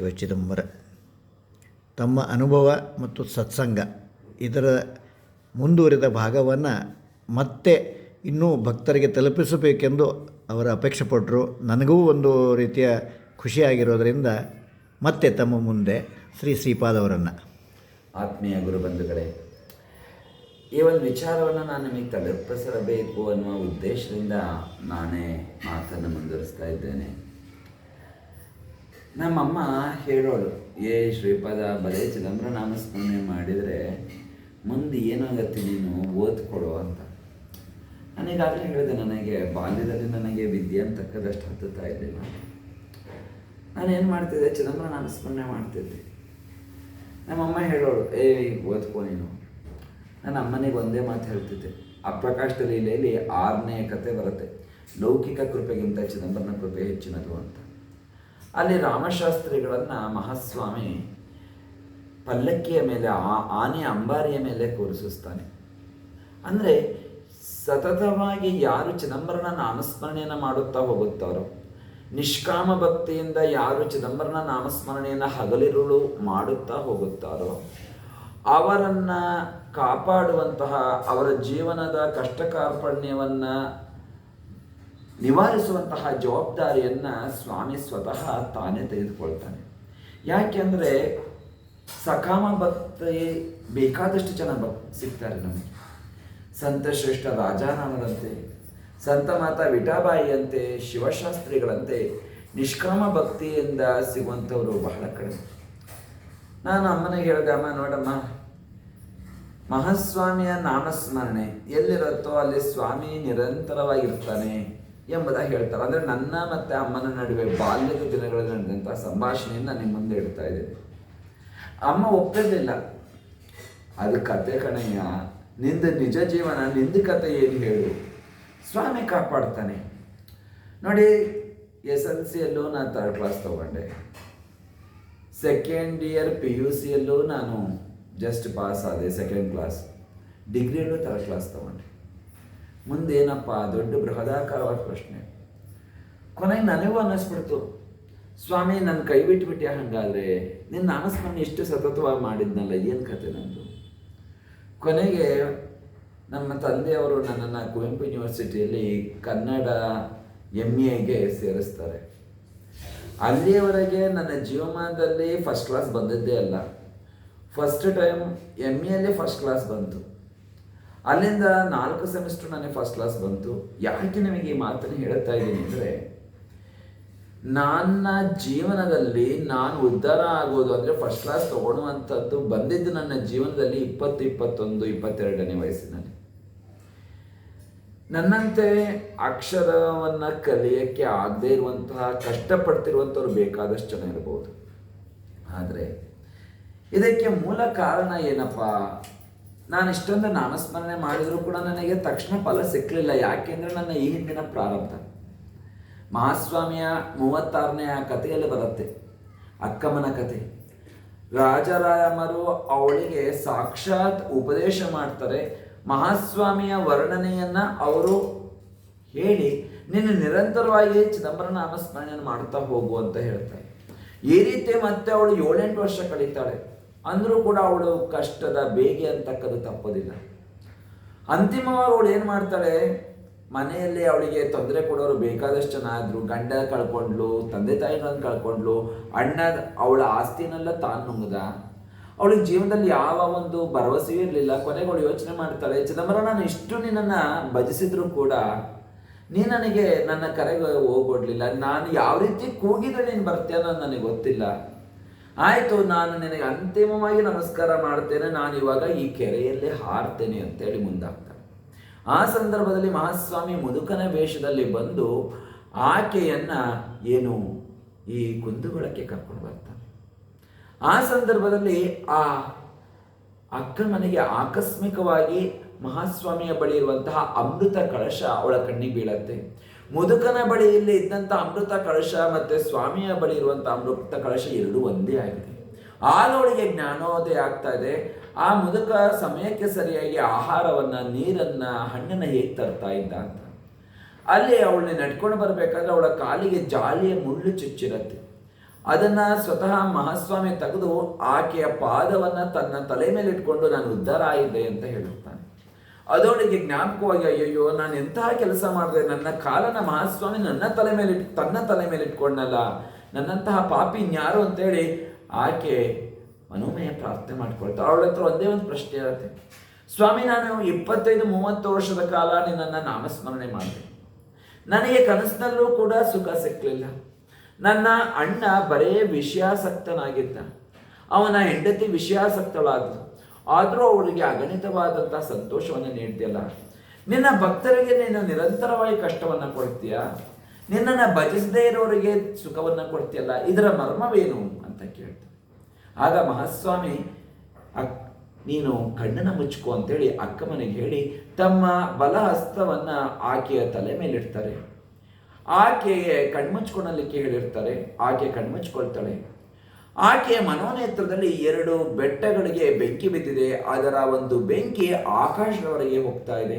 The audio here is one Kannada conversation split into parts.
ಚಿದಂಬರ. ತಮ್ಮ ಅನುಭವ ಮತ್ತು ಸತ್ಸಂಗ ಇದರ ಮುಂದುವರಿದ ಭಾಗವನ್ನು ಮತ್ತೆ ಇನ್ನೂ ಭಕ್ತರಿಗೆ ತಲುಪಿಸಬೇಕೆಂದು ಅವರ ಅಪೇಕ್ಷೆ ಪಟ್ಟರು ನನಗೂ ಒಂದು ರೀತಿಯ ಖುಷಿಯಾಗಿರೋದರಿಂದ ಮತ್ತೆ ತಮ್ಮ ಮುಂದೆ ಶ್ರೀ ಶ್ರೀಪಾದವರನ್ನು ಆತ್ಮೀಯ ಗುರುಬಂಧುಗಳೇ ಈ ಒಂದು ವಿಚಾರವನ್ನು ನಾನು ನಿಮಗೆ ತಲುಪಿಸಬೇಕು ಅನ್ನುವ ಉದ್ದೇಶದಿಂದ ನಾನೇ ಮಾತನ್ನು ಮುಂದುವರಿಸ್ತಾ ಇದ್ದೇನೆ. ನಮ್ಮಮ್ಮ ಹೇಳೋಳು, ಏ, ಶ್ರೀಪಾದ, ಬರೇ ಚಿದಂಬರ ನಾಮಸ್ಮರಣೆ ಮಾಡಿದರೆ ಮುಂದೆ ಏನಾಗತ್ತೆ ನೀನು? ಓದ್ಕೊಡು ಅಂತ. ನಾನೀಗಾಗಲೇ ಹೇಳಿದೆ, ನನಗೆ ಬಾಲ್ಯದಲ್ಲಿ ನನಗೆ ವಿದ್ಯೆ ಅಂತಕ್ಕದಷ್ಟು ಹತ್ತುತ್ತಾ ಇರಲಿಲ್ಲ. ನಾನೇನು ಮಾಡ್ತಿದ್ದೆ? ಚಿದಂಬರ ನಾಮಸ್ಮರಣೆ ಮಾಡ್ತಿದ್ದೆ. ನಮ್ಮಮ್ಮ ಹೇಳೋಳು, ಏ, ಓದ್ಕೊ ನೀನು. ನನ್ನ ಅಮ್ಮನಿಗೆ ಒಂದೇ ಮಾತು ಹೇಳ್ತಿದ್ದೆ ಅಪ್ರಕಾಶ ಲೀಲೆಯಲ್ಲಿ ಆರನೇ ಕತೆ ಬರುತ್ತೆ. ಲೌಕಿಕ ಕೃಪೆಗಿಂತ ಚಿದಂಬರನ ಕೃಪೆ ಹೆಚ್ಚಿನದು ಅಂತ. ಅಲ್ಲಿ ರಾಮಶಾಸ್ತ್ರಿಗಳನ್ನು ಮಹಾಸ್ವಾಮಿ ಪಲ್ಲಕ್ಕಿಯ ಮೇಲೆ, ಆ ಆನೆ ಅಂಬಾರಿಯ ಮೇಲೆ ಕೂರಿಸಿಸ್ತಾನೆ. ಅಂದರೆ ಸತತವಾಗಿ ಯಾರು ಚಿದಂಬರನ ನಾಮಸ್ಮರಣೆಯನ್ನು ಮಾಡುತ್ತಾ ಹೋಗುತ್ತಾರೋ, ನಿಷ್ಕಾಮ ಭಕ್ತಿಯಿಂದ ಯಾರು ಚಿದಂಬರನ ನಾಮಸ್ಮರಣೆಯನ್ನು ಹಗಲಿರುಳು ಮಾಡುತ್ತಾ ಹೋಗುತ್ತಾರೋ, ಅವರನ್ನು ಕಾಪಾಡುವಂತಹ ಅವರ ಜೀವನದ ಕಷ್ಟ ಕಾರ್ಪಣ್ಯವನ್ನು ನಿವಾರಿಸುವಂತಹ ಜವಾಬ್ದಾರಿಯನ್ನು ಸ್ವಾಮಿ ಸ್ವತಃ ತಾನೇ ತೆಗೆದುಕೊಳ್ತಾನೆ. ಯಾಕೆಂದರೆ ಸಕಾಮ ಭಕ್ತಿ ಬೇಕಾದಷ್ಟು ಜನ ಭಕ್, ಸಿಗ್ತಾರೆ ನಮಗೆ. ಸಂತ ಶ್ರೇಷ್ಠ ರಾಜಾರಾಮರಂತೆ ಸಂತ ಮಾತಾ ವಿಠಾಬಾಯಿಯಂತೆ ಶಿವಶಾಸ್ತ್ರಿಗಳಂತೆ ನಿಷ್ಕಾಮ ಭಕ್ತಿಯಿಂದ ಸಿಗುವಂಥವರು ಬಹಳ ಕಡಿಮೆ. ನಾನು ಅಮ್ಮನಿಗೆ ಹೇಳಿದೆ, ಅಮ್ಮ, ನೋಡಮ್ಮ, ಮಹಾಸ್ವಾಮಿಯ ನಾಮಸ್ಮರಣೆ ಎಲ್ಲಿರುತ್ತೋ ಅಲ್ಲಿ ಸ್ವಾಮಿ ನಿರಂತರವಾಗಿರ್ತಾನೆ. ಎಂಬುದಾಗಿ ಹೇಳ್ತಾರೆ. ಅಂದರೆ ನನ್ನ ಮತ್ತು ಅಮ್ಮನ ನಡುವೆ ಬಾಲ್ಯದ ದಿನಗಳಲ್ಲಿ ನಡೆದಂಥ ಸಂಭಾಷಣೆಯನ್ನು ನಿಮ್ಮ ಮುಂದೆ ಇಡ್ತಾ ಇದ್ದೇನೆ. ಅಮ್ಮ ಒಪ್ಪಿರಲಿಲ್ಲ ಅದು ಕತೆ ಕಣಯ್ಯ. ನಿಂದ ನಿಜ ಜೀವನ, ನಿಂದ ಕತೆ ಏನು ಹೇಳು? ಸ್ವಾಮಿ ಕಾಪಾಡ್ತಾನೆ. ನೋಡಿ, ಎಸ್ ಎಲ್ ಸಿಯಲ್ಲೂ ನಾನು ಥರ್ಡ್ ಕ್ಲಾಸ್ ತಗೊಂಡೆ. ಸೆಕೆಂಡ್ ಇಯರ್ ಪಿ ಯು ಸಿಯಲ್ಲೂ ನಾನು ಜಸ್ಟ್ ಪಾಸ್ ಆದೆ ಸೆಕೆಂಡ್ ಕ್ಲಾಸ್ ಡಿಗ್ರಿಯಲ್ಲೂ ಥರ್ಡ್ ಕ್ಲಾಸ್ ತೊಗೊಂಡೆ. ಮುಂದೇನಪ್ಪ? ದೊಡ್ಡ ಬೃಹದಾಕಾರವಾದ ಪ್ರಶ್ನೆ. ಕೊನೆಗೆ ನನಗೂ ಅನ್ನಿಸ್ಬಿಡ್ತು. ಸ್ವಾಮಿ ನನ್ನ ಕೈ ಬಿಟ್ಬಿಟ್ಯಾ ಹಂಗಾದ್ರೆ? ನಿನ್ನ ನಾಮಸ್ಮರಣೆ ಇಷ್ಟು ಸತತವಾಗಿ ಮಾಡಿದ್ನಲ್ಲ, ಏನು ಕತೆ ನಂದು? ಕೊನೆಗೆ ನಮ್ಮ ತಂದೆಯವರು ನನ್ನನ್ನು ಕುವೆಂಪು ಯೂನಿವರ್ಸಿಟಿಯಲ್ಲಿ ಕನ್ನಡ ಎಂ ಎಗೆ ಸೇರಿಸ್ತಾರೆ. ಅಲ್ಲಿಯವರೆಗೆ ನನ್ನ ಜೀವಮಾನದಲ್ಲಿ ಫಸ್ಟ್ ಕ್ಲಾಸ್ ಬಂದದ್ದೇ ಅಲ್ಲ. ಫಸ್ಟ್ ಟೈಮ್ ಎಂ ಎಲ್ಲಿ ಫಸ್ಟ್ ಕ್ಲಾಸ್ ಬಂತು. ಅಲ್ಲಿಂದ ನಾಲ್ಕು ಸೆಮಿಸ್ಟರ್ ನನಗೆ ಫಸ್ಟ್ ಕ್ಲಾಸ್ ಬಂತು. ಯಾಕೆ ನಿಮಗೆ ಈ ಮಾತನ್ನು ಹೇಳ್ತಾ ಇದ್ದೀನಿ ಅಂದರೆ, ನನ್ನ ಜೀವನದಲ್ಲಿ ನಾನು ಉದ್ಧಾರ ಆಗೋದು ಅಂದರೆ ಫಸ್ಟ್ ಕ್ಲಾಸ್ ತಗೊಳ್ಳುವಂಥದ್ದು ಬಂದಿದ್ದು ನನ್ನ ಜೀವನದಲ್ಲಿ ಇಪ್ಪತ್ತು, ಇಪ್ಪತ್ತೊಂದು, ಇಪ್ಪತ್ತೆರಡನೇ ವಯಸ್ಸಿನಲ್ಲಿ. ನನ್ನಂತೆ ಅಕ್ಷರವನ್ನು ಕಲಿಯೋಕ್ಕೆ ಆಗದೇ ಇರುವಂತಹ, ಕಷ್ಟಪಡ್ತಿರುವಂಥವ್ರು ಬೇಕಾದಷ್ಟು ಜನ ಇರಬಹುದು ಆದರೆ, ಇದಕ್ಕೆ ಮೂಲ ಕಾರಣ ಏನಪ್ಪ? ನಾನು ಇಷ್ಟೊಂದು ನಾಮಸ್ಮರಣೆ ಮಾಡಿದರೂ ಕೂಡ ನನಗೆ ತಕ್ಷಣ ಫಲ ಸಿಕ್ಕಲಿಲ್ಲ ಯಾಕೆಂದರೆ ನನ್ನ ಈ ಹಿಂದಿನ ಪ್ರಾರಂಭ. ಮಹಾಸ್ವಾಮಿಯ ಮೂವತ್ತಾರನೆಯ ಕಥೆಯಲ್ಲಿ ಬರುತ್ತೆ. ಅಕ್ಕಮ್ಮನ ಕಥೆ. ರಾಜರಾಮರು ಅವಳಿಗೆ ಸಾಕ್ಷಾತ್ ಉಪದೇಶ ಮಾಡ್ತಾರೆ. ಮಹಾಸ್ವಾಮಿಯ ವರ್ಣನೆಯನ್ನ ಅವರು ಹೇಳಿ ನಿನ್ನ ನಿರಂತರವಾಗಿ ಚಿದಂಬರ ನಾಮಸ್ಮರಣೆಯನ್ನು ಮಾಡ್ತಾ ಹೋಗು ಅಂತ ಹೇಳ್ತಾರೆ. ಈ ರೀತಿ ಮತ್ತೆ ಅವಳು ಏಳೆಂಟು ವರ್ಷ ಕಳೀತಾಳೆ. ಅಂದರೂ ಕೂಡ ಅವಳು ಕಷ್ಟದ ಬೇಗೆ ಅಂತಕ್ಕದ್ದು ತಪ್ಪೋದಿಲ್ಲ. ಅಂತಿಮವಾಗಿ ಅವಳು ಏನು ಮಾಡ್ತಾಳೆ? ಮನೆಯಲ್ಲಿ ಅವಳಿಗೆ ತೊಂದರೆ ಕೊಡೋರು ಬೇಕಾದಷ್ಟು ಜನ ಆದರು ಗಂಡ ಕಳ್ಕೊಂಡ್ಲು, ತಂದೆ ತಾಯಿಗಳನ್ನು ಕಳ್ಕೊಂಡ್ಲು, ಅಣ್ಣ ಅವಳ ಆಸ್ತಿನೆಲ್ಲ ತಾನು ನುಂಗದ. ಅವಳಿಗೆ ಜೀವನದಲ್ಲಿ ಯಾವ ಒಂದು ಭರವಸೆಯೂ ಇರಲಿಲ್ಲ. ಕೊನೆಗೆ ಅವಳು ಯೋಚನೆ ಮಾಡ್ತಾಳೆ, ಚಿದಂಬರ, ನಾನು ಇಷ್ಟು ನಿನ್ನನ್ನು ಭಜಿಸಿದ್ರು ಕೂಡ ನೀ ನನಗೆ ನನ್ನ ಕರೆಗೆ ಹೋಗೋಡ್ಲಿಲ್ಲ ನಾನು ಯಾವ ರೀತಿ ಕೂಗಿದ್ರೆ ನೀನು ಬರ್ತೀಯ ಅನ್ನೋದು ನನಗೆ ಗೊತ್ತಿಲ್ಲ. ಆಯಿತು, ನಾನು ನಿನಗೆ ಅಂತಿಮವಾಗಿ ನಮಸ್ಕಾರ ಮಾಡ್ತೇನೆ. ನಾನು ಇವಾಗ ಈ ಕೆರೆಯಲ್ಲಿ ಹಾರ್ತೇನೆ ಅಂತೇಳಿ ಮುಂದಾಗ್ತಾನೆ. ಆ ಸಂದರ್ಭದಲ್ಲಿ ಮಹಾಸ್ವಾಮಿ ಮುದುಕನ ವೇಷದಲ್ಲಿ ಬಂದು ಆಕೆಯನ್ನ ಏನು ಈ ಕುಂದುಗೊಳಕ್ಕೆ ಕರ್ಕೊಂಡು ಬರ್ತಾನೆ. ಆ ಸಂದರ್ಭದಲ್ಲಿ ಆ ಅಕ್ಕ ಮನೆಗೆ ಆಕಸ್ಮಿಕವಾಗಿ ಮಹಾಸ್ವಾಮಿಯ ಬಳಿ ಇರುವಂತಹ ಅಮೃತ ಕಳಶ ಅವಳ ಕಣ್ಣಿಗೆ ಬೀಳತ್ತೆ. ಮುದುಕನ ಬಳಿಯಲ್ಲಿ ಇದ್ದಂಥ ಅಮೃತ ಕಳಶ ಮತ್ತು ಸ್ವಾಮಿಯ ಬಳಿ ಇರುವಂಥ ಅಮೃತ ಕಳಶ ಎರಡೂ ಒಂದೇ ಆಗಿದೆ. ಅವಳಿಗೆ ಜ್ಞಾನೋದಯ ಆಗ್ತಾ ಇದೆ. ಆ ಮುದುಕ ಸಮಯಕ್ಕೆ ಸರಿಯಾಗಿ ಆಹಾರವನ್ನು, ನೀರನ್ನು, ಹಣ್ಣನ್ನ ಹೇಗೆ ತರ್ತಾ ಇದ್ದ ಅಂತ. ಅಲ್ಲಿ ಅವಳನ್ನ ನಡ್ಕೊಂಡು ಬರಬೇಕಾದ್ರೆ ಅವಳ ಕಾಲಿಗೆ ಜಾಲಿಯ ಮುಳ್ಳು ಚುಚ್ಚಿರತ್ತೆ. ಅದನ್ನು ಸ್ವತಃ ಮಹಾಸ್ವಾಮಿ ತೆಗೆದು ಆಕೆಯ ಪಾದವನ್ನು ತನ್ನ ತಲೆ ಮೇಲೆ ಇಟ್ಕೊಂಡು ನಾನು ಉದ್ಧಾರ ಆಗಿದ್ದೆ ಅಂತ ಹೇಳುತ್ತಾನೆ. ಅದರೊಳಗೆ ಜ್ಞಾಪಕವಾಗಿ, ಅಯ್ಯಯ್ಯೋ, ನಾನು ಎಂತಹ ಕೆಲಸ ಮಾಡಿದೆ? ನನ್ನ ಕಾಲನ ಮಹಾಸ್ವಾಮಿ ನನ್ನ ತಲೆ ಮೇಲೆ ತನ್ನ ತಲೆ ಮೇಲೆ ಇಟ್ಕೊಂಡಲ್ಲ. ನನ್ನಂತಹ ಪಾಪಿ ಇನ್ಯಾರು ಅಂತೇಳಿ? ಆಕೆ ಮನೋಮಯ ಪ್ರಾರ್ಥನೆ ಮಾಡ್ಕೊಳ್ತಾ, ಅವಳ ಹತ್ರ ಒಂದೇ ಒಂದು ಪ್ರಶ್ನೆ ಇರುತ್ತೆ. ಸ್ವಾಮಿ, ನಾನು ಇಪ್ಪತ್ತೈದು, ಮೂವತ್ತು ವರ್ಷದ ಕಾಲ ನಿನ್ನನ್ನು ನಾಮಸ್ಮರಣೆ ಮಾಡಿದೆ. ನನಗೆ ಕನಸಿನಲ್ಲೂ ಕೂಡ ಸುಖ ಸಿಕ್ಕಲಿಲ್ಲ ನನ್ನ ಅಣ್ಣ ಬರೇ ವಿಷಯಾಸಕ್ತನಾಗಿದ್ದ. ಅವನ ಹೆಂಡತಿ ವಿಷಯಾಸಕ್ತಳಾದ್ಲು. ಆದರೂ ಅವಳಿಗೆ ಅಗಣಿತವಾದಂಥ ಸಂತೋಷವನ್ನು ನೀಡ್ತಿಯಲ್ಲ. ನಿನ್ನ ಭಕ್ತರಿಗೆ ನೀನು ನಿರಂತರವಾಗಿ ಕಷ್ಟವನ್ನು ಕೊಡ್ತೀಯ? ನಿನ್ನನ್ನು ಭಜಿಸದೇ ಇರೋರಿಗೆ ಸುಖವನ್ನು ಕೊಡ್ತೀಯಲ್ಲ? ಇದರ ಮರ್ಮವೇನು? ಅಂತ ಕೇಳ್ತಾರೆ ಆಗ ಮಹಾಸ್ವಾಮಿ, ಅಕ್, ನೀನು ಕಣ್ಣನ್ನು ಮುಚ್ಕೋ ಅಂತೇಳಿ ಅಕ್ಕಮನಿಗೆ ಹೇಳಿ, ತಮ್ಮ ಬಲ ಹಸ್ತವನ್ನು ಆಕೆಯ ತಲೆ ಮೇಲಿಡ್ತಾರೆ. ಆಕೆಗೆ ಕಣ್ಮುಚ್ಕೊಳ್ಳಲಿಕ್ಕೆ ಹೇಳಿರ್ತಾರೆ. ಆಕೆ ಕಣ್ಮುಚ್ಕೊಳ್ತಾಳೆ. ಆಕೆಯ ಮನೋನೇತ್ರದಲ್ಲಿ ಎರಡು ಬೆಟ್ಟಗಳಿಗೆ ಬೆಂಕಿ ಬಿದ್ದಿದೆ. ಅದರ ಒಂದು ಬೆಂಕಿ ಆಕಾಶದವರೆಗೆ ಹೋಗ್ತಾ ಇದೆ.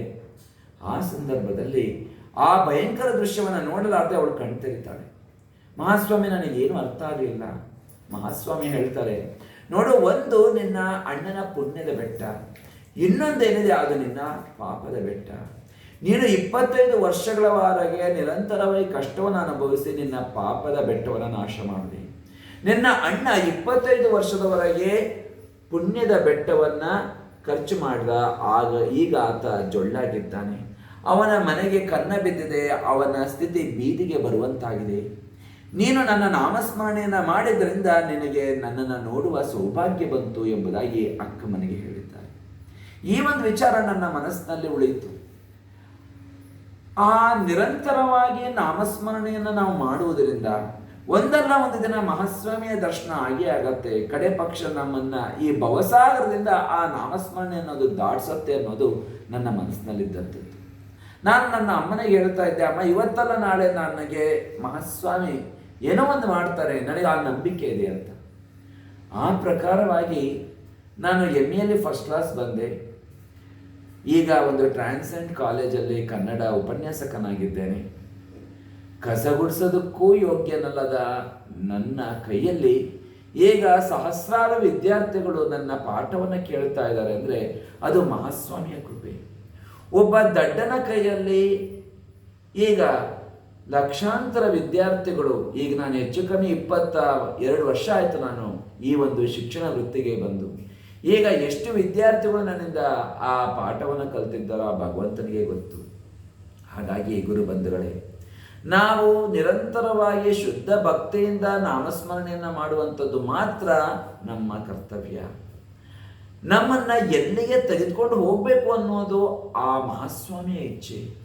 ಆ ಸಂದರ್ಭದಲ್ಲಿ ಆ ಭಯಂಕರ ದೃಶ್ಯವನ್ನು ನೋಡಲಾರದೆ ಅವಳು ಕಣ್ತರಿತಾಳೆ. ಮಹಾಸ್ವಾಮಿ, ನನಗೇನು ಅರ್ಥ ಆಗಲಿಲ್ಲ. ಮಹಾಸ್ವಾಮಿ ಹೇಳ್ತಾರೆ, ನೋಡು, ಒಂದು ನಿನ್ನ ಅಣ್ಣನ ಪುಣ್ಯದ ಬೆಟ್ಟ, ಇನ್ನೊಂದೇನಿದೆ ಅದು ನಿನ್ನ ಪಾಪದ ಬೆಟ್ಟ. ನೀನು ಇಪ್ಪತ್ತೈದು ವರ್ಷಗಳವರೆಗೆ ನಿರಂತರವಾಗಿ ಕಷ್ಟವನ್ನು ಅನುಭವಿಸಿ ನಿನ್ನ ಪಾಪದ ಬೆಟ್ಟವನ್ನು ನಾಶ ಮಾಡಿದೆ ನಿನ್ನ ಅಣ್ಣ ಇಪ್ಪತ್ತೈದು ವರ್ಷದವರೆಗೆ ಪುಣ್ಯದ ಬೆಟ್ಟವನ್ನ ಖರ್ಚು ಮಾಡಿದ. ಆಗ ಈಗ ಆತ ಜೊಳ್ಳಾಗಿದ್ದಾನೆ. ಅವನ ಮನೆಗೆ ಕನ್ನ ಬಿದ್ದಿದೆ. ಅವನ ಸ್ಥಿತಿ ಬೀದಿಗೆ ಬರುವಂತಾಗಿದೆ. ನೀನು ನನ್ನ ನಾಮಸ್ಮರಣೆಯನ್ನು ಮಾಡಿದ್ರಿಂದ ನಿನಗೆ ನನ್ನನ್ನು ನೋಡುವ ಸೌಭಾಗ್ಯ ಬಂತು ಎಂಬುದಾಗಿ ಅಕ್ಕ ಮನೆಗೆ ಹೇಳಿದ್ದಾರೆ. ಈ ಒಂದು ವಿಚಾರ ನನ್ನ ಮನಸ್ಸಿನಲ್ಲಿ ಉಳಿಯಿತು. ಆ ನಿರಂತರವಾಗಿ ನಾಮಸ್ಮರಣೆಯನ್ನು ನಾವು ಮಾಡುವುದರಿಂದ ಒಂದಲ್ಲ ಒಂದು ದಿನ ಮಹಾಸ್ವಾಮಿಯ ದರ್ಶನ ಆಗೇ ಆಗತ್ತೆ. ಕಡೆ ಪಕ್ಷ ನಮ್ಮನ್ನ ಈ ಭವಸಾಗರದಿಂದ ಆ ನಾಮಸ್ಮರಣೆ ಅನ್ನೋದು ದಾಟ್ಸತ್ತೆ ಅನ್ನೋದು ನನ್ನ ಮನಸ್ಸಿನಲ್ಲಿದ್ದಂಥದ್ದು. ನಾನು ನನ್ನ ಅಮ್ಮನಿಗೆ ಹೇಳ್ತಾ ಇದ್ದೆ, ಅಮ್ಮ, ಇವತ್ತಲ್ಲ ನಾಳೆ ನನಗೆ ಮಹಾಸ್ವಾಮಿ ಏನೋ ಒಂದು ಮಾಡ್ತಾರೆ, ನನಗೆ ಆ ನಂಬಿಕೆ ಇದೆ ಅಂತ. ಆ ಪ್ರಕಾರವಾಗಿ ನಾನು ಎಂ ಎಲ್ಲಿ ಫಸ್ಟ್ ಕ್ಲಾಸ್ ಬಂದೆ. ಈಗ ಒಂದು ಟ್ರಾನ್ಸೆಂಟ್ ಕಾಲೇಜಲ್ಲಿ ಕನ್ನಡ ಉಪನ್ಯಾಸಕನಾಗಿದ್ದೇನೆ. ಕಸ ಗುಡಿಸೋದಕ್ಕೂ ಯೋಗ್ಯನಲ್ಲದ ನನ್ನ ಕೈಯಲ್ಲಿ ಈಗ ಸಹಸ್ರಾರು ವಿದ್ಯಾರ್ಥಿಗಳು ನನ್ನ ಪಾಠವನ್ನು ಕೇಳ್ತಾ ಇದ್ದಾರೆ ಅಂದರೆ ಅದು ಮಹಾಸ್ವಾಮಿಯ ಕೃಪೆ. ಒಬ್ಬ ದಡ್ಡನ ಕೈಯಲ್ಲಿ ಈಗ ಲಕ್ಷಾಂತರ ವಿದ್ಯಾರ್ಥಿಗಳು, ಈಗ ನಾನು ಹೆಚ್ಚು ಕಮ್ಮಿ ಇಪ್ಪತ್ತ ಎರಡು ವರ್ಷ ಆಯಿತು ನಾನು ಈ ಒಂದು ಶಿಕ್ಷಣ ವೃತ್ತಿಗೆ ಬಂದು. ಈಗ ಎಷ್ಟು ವಿದ್ಯಾರ್ಥಿಗಳು ನನ್ನಿಂದ ಆ ಪಾಠವನ್ನು ಕಲ್ತಿದ್ದಾರೋ ಆ ಭಗವಂತನಿಗೆ ಗೊತ್ತು. ಹಾಗಾಗಿ ಗುರು ಬಂಧುಗಳೇ ನಾವು ನಿರಂತರವಾಗಿ ಶುದ್ಧ ಭಕ್ತಿಯಿಂದ ನಾಮಸ್ಮರಣೆಯನ್ನು ಮಾಡುವಂಥದ್ದು ಮಾತ್ರ ನಮ್ಮ ಕರ್ತವ್ಯ. ನಮ್ಮನ್ನ ಎಲ್ಲಿಗೆ ತೆಗೆದುಕೊಂಡು ಹೋಗಬೇಕು ಅನ್ನೋದು ಆ ಮಹಾಸ್ವಾಮಿಯ ಇಚ್ಛೆ.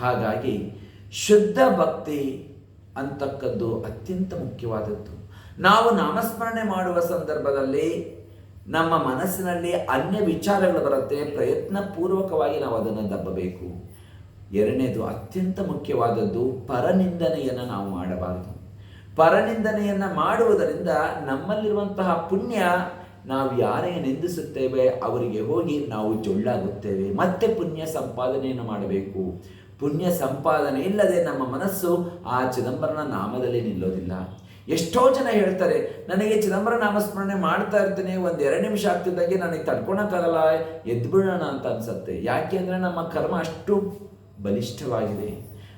ಹಾಗಾಗಿ ಶುದ್ಧ ಭಕ್ತಿ ಅಂತಕ್ಕದ್ದು ಅತ್ಯಂತ ಮುಖ್ಯವಾದದ್ದು. ನಾವು ನಾಮಸ್ಮರಣೆ ಮಾಡುವ ಸಂದರ್ಭದಲ್ಲಿ ನಮ್ಮ ಮನಸ್ಸಿನಲ್ಲಿ ಅನ್ಯ ವಿಚಾರಗಳು ಬರುತ್ತೆ ಪ್ರಯತ್ನ ಪೂರ್ವಕವಾಗಿ ನಾವು ಅದನ್ನು ದಬ್ಬಬೇಕು. ಎರಡನೇದು ಅತ್ಯಂತ ಮುಖ್ಯವಾದದ್ದು ಪರನಿಂದನೆಯನ್ನು ನಾವು ಮಾಡಬಾರದು. ಪರನಿಂದನೆಯನ್ನು ಮಾಡುವುದರಿಂದ ನಮ್ಮಲ್ಲಿರುವಂತಹ ಪುಣ್ಯ ನಾವು ಯಾರೇ ನಿಂದಿಸುತ್ತೇವೆ, ಅವರಿಗೆ ಹೋಗಿ ನಾವು ಜೊಳ್ಳಾಗುತ್ತೇವೆ. ಮತ್ತೆ ಪುಣ್ಯ ಸಂಪಾದನೆಯನ್ನು ಮಾಡಬೇಕು. ಪುಣ್ಯ ಸಂಪಾದನೆ ಇಲ್ಲದೆ ನಮ್ಮ ಮನಸ್ಸು ಆ ಚಿದಂಬರನ ನಾಮದಲ್ಲಿ ನಿಲ್ಲೋದಿಲ್ಲ. ಎಷ್ಟೋ ಜನ ಹೇಳ್ತಾರೆ, ನನಗೆ ಚಿದಂಬರ ನಾಮಸ್ಮರಣೆ ಮಾಡ್ತಾ ಇರ್ತೇನೆ, ಒಂದು ಎರಡು ನಿಮಿಷ ಆಗ್ತಿದ್ದಾಗೆ ನನಗೆ ತಡ್ಕೊಳಕ್ಕಾಗಲ್ಲ, ಎದ್ಬಿಡೋಣ ಅಂತ ಅನ್ಸತ್ತೆ. ಯಾಕೆ ಅಂದರೆ ನಮ್ಮ ಕರ್ಮ ಅಷ್ಟು ಬಲಿಷ್ಠವಾಗಿದೆ.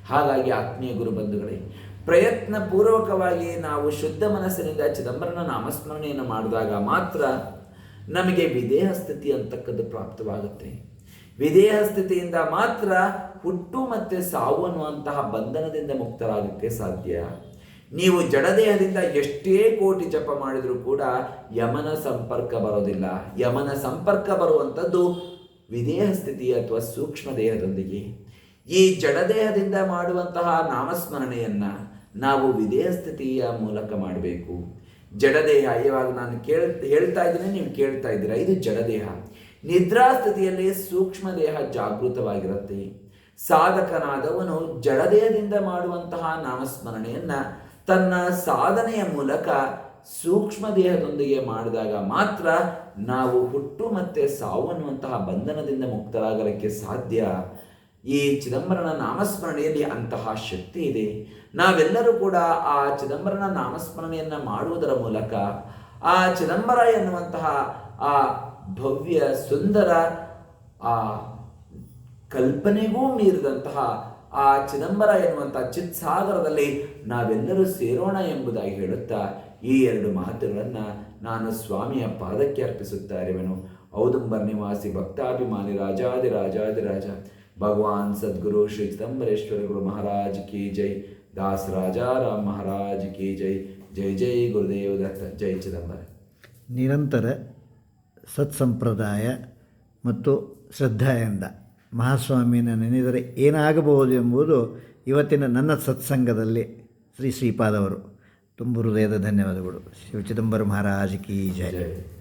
ಹಾಗಾಗಿ ಆತ್ಮೀಯ ಗುರು ಬಂಧುಗಳೇ ಪ್ರಯತ್ನ ಪೂರ್ವಕವಾಗಿ ನಾವು ಶುದ್ಧ ಮನಸ್ಸಿನಿಂದ ಚಿದಂಬರನ ನಾಮಸ್ಮರಣೆಯನ್ನು ಮಾಡಿದಾಗ ಮಾತ್ರ ನಮಗೆ ವಿದೇಹ ಸ್ಥಿತಿ ಅಂತಕ್ಕದ್ದು ಪ್ರಾಪ್ತವಾಗುತ್ತೆ. ವಿದೇಹ ಸ್ಥಿತಿಯಿಂದ ಮಾತ್ರ ಹುಟ್ಟು ಮತ್ತು ಸಾವು ಅನ್ನುವಂತಹ ಬಂಧನದಿಂದ ಮುಕ್ತರಾಗಕ್ಕೆ ಸಾಧ್ಯ. ನೀವು ಜಡದೇಹದಿಂದ ಎಷ್ಟೇ ಕೋಟಿ ಜಪ ಮಾಡಿದರೂ ಕೂಡ ಯಮನ ಸಂಪರ್ಕ ಬರೋದಿಲ್ಲ. ಯಮನ ಸಂಪರ್ಕ ಬರುವಂಥದ್ದು ವಿದೇಹ ಸ್ಥಿತಿ ಅಥವಾ ಸೂಕ್ಷ್ಮ ದೇಹದೊಂದಿಗೆ. ಈ ಜಡದೇಹದಿಂದ ಮಾಡುವಂತಹ ನಾಮಸ್ಮರಣೆಯನ್ನ ನಾವು ವಿದೇಹ ಸ್ಥಿತಿಯ ಮೂಲಕ ಮಾಡಬೇಕು. ಜಡದೇಹ, ಇವಾಗ ನಾನು ಕೇಳ್, ಹೇಳ್ತಾ ಇದ್ದೀನಿ, ನೀವು ಕೇಳ್ತಾ ಇದ್ದೀರಾ. ಇದು ಜಡದೇಹ. ನಿದ್ರಾ ಸ್ಥಿತಿಯಲ್ಲಿ ಸೂಕ್ಷ್ಮ ದೇಹ ಜಾಗೃತವಾಗಿರುತ್ತೆ. ಸಾಧಕನಾದವನು ಜಡದೇಹದಿಂದ ಮಾಡುವಂತಹ ನಾಮಸ್ಮರಣೆಯನ್ನ ತನ್ನ ಸಾಧನೆಯ ಮೂಲಕ ಸೂಕ್ಷ್ಮ ದೇಹದೊಂದಿಗೆ ಮಾಡಿದಾಗ ಮಾತ್ರ ನಾವು ಹುಟ್ಟು ಮತ್ತೆ ಸಾವು ಅನ್ನುವಂತಹ ಬಂಧನದಿಂದ ಮುಕ್ತರಾಗಲಿಕ್ಕೆ ಸಾಧ್ಯ. ಈ ಚಿದಂಬರನ ನಾಮಸ್ಮರಣೆಯಲ್ಲಿ ಅಂತಹ ಶಕ್ತಿ ಇದೆ. ನಾವೆಲ್ಲರೂ ಕೂಡ ಆ ಚಿದಂಬರನ ನಾಮಸ್ಮರಣೆಯನ್ನು ಮಾಡುವುದರ ಮೂಲಕ ಆ ಚಿದಂಬರ ಎನ್ನುವಂತಹ ಆ ಭವ್ಯ, ಸುಂದರ, ಆ ಕಲ್ಪನೆಗೂ ಮೀರಿದಂತಹ ಆ ಚಿದಂಬರ ಎನ್ನುವಂತಹ ಚಿತ್ಸಾಗರದಲ್ಲಿ ನಾವೆಲ್ಲರೂ ಸೇರೋಣ ಎಂಬುದಾಗಿ ಹೇಳುತ್ತಾ ಈ ಎರಡು ಮಾತುಗಳನ್ನು ನಾನು ಸ್ವಾಮಿಯ ಪಾದಕ್ಕೆ ಅರ್ಪಿಸುತ್ತಾ ಇರುವೆನು. ಔದುಂಬರ್ ನಿವಾಸಿ ಭಕ್ತಾಭಿಮಾನಿ ರಾಜಾದಿ ರಾಜ ಭಗವಾನ್ ಸದ್ಗುರು ಶ್ರೀ ಚಿದಂಬರೇಶ್ವರ ಗುರು ಮಹಾರಾಜ್ ಕಿ ಜೈ. ದಾಸ್ ರಾಜಾರಾಮ್ ಮಹಾರಾಜ್ ಕಿ ಜೈ. ಜೈ ಜೈ ಗುರುದೇವ ದತ್ತ. ಜೈ ಚಿದಂಬರ. ನಿರಂತರ ಸತ್ಸಂಪ್ರದಾಯ ಮತ್ತು ಶ್ರದ್ಧೆಯಿಂದ ಮಹಾಸ್ವಾಮಿನ ನೆನೆದರೆ ಏನಾಗಬಹುದು ಎಂಬುದು ಇವತ್ತಿನ ನನ್ನ ಸತ್ಸಂಗದಲ್ಲಿ ಶ್ರೀ ಶ್ರೀಪಾದವರು ತುಂಬ ಹೃದಯದ ಧನ್ಯವಾದಗಳು. ಶಿವ ಚಿದಂಬರ ಮಹಾರಾಜ್ ಕಿ ಜಯ ಜೈ.